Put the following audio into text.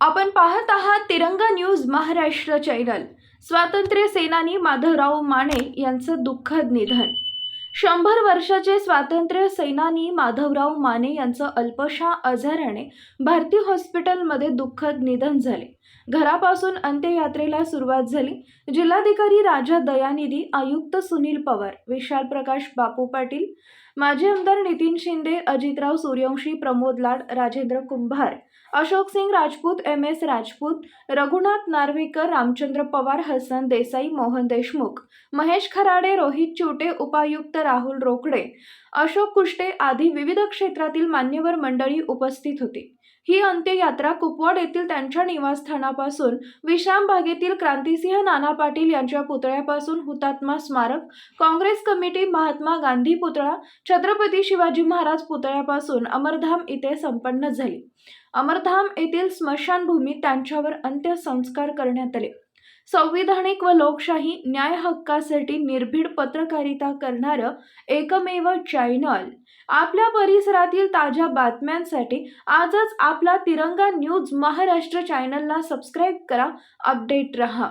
आपण पाहत आहात तिरंगा न्यूज महाराष्ट्र चॅनल. स्वातंत्र्य सेनानी माधवराव माने यांचं दुःखद निधन. शंभर वर्षाचे स्वातंत्र्य सेनानी माधवराव माने यांचं अल्पशा आजाराने भारती हॉस्पिटलमध्ये दुःखद निधन झाले. घरापासून अंत्ययात्रेला सुरुवात झाली. जिल्हाधिकारी राजा दयानिधी आयुक्त सुनील पवार विशाल प्रकाश बापू पाटील माजी आमदार नितीन शिंदे अजितराव सूर्यवंशी प्रमोद लाड राजेंद्र कुंभार अशोक सिंग राजपूत एम एस राजपूत रघुनाथ नार्वेकर रामचंद्र पवार हसन देसाई मोहन देशमुख महेश खराडे रोहित चिवटे उपायुक्त राहुल रोकडे अशोक कुष्टे आदी विविध क्षेत्रातील मान्यवर मंडळी उपस्थित होती. ही अंत्ययात्रा कुपवाड येथील त्यांच्या निवासस्थानापासून विश्राम भागेतील क्रांतिसिंह नाना पाटील यांच्या पुतळ्यापासून हुतात्मा स्मारक काँग्रेस कमिटी महात्मा गांधी पुतळा छत्रपती शिवाजी महाराज पुतळ्यापासून अमरधाम इथे संपन्न झाली. अमरधाम येथील स्मशानभूमीत त्यांच्यावर अंत्यसंस्कार करण्यात आले. संविधानिक व लोकशाही न्याय हक्कासाठी निर्भीड पत्रकारिता करणारं एकमेव चॅनल. आपल्या परिसरातील ताज्या बातम्यांसाठी आजच आपला तिरंगा न्यूज महाराष्ट्र चॅनलला सबस्क्राईब करा अपडेट रहा.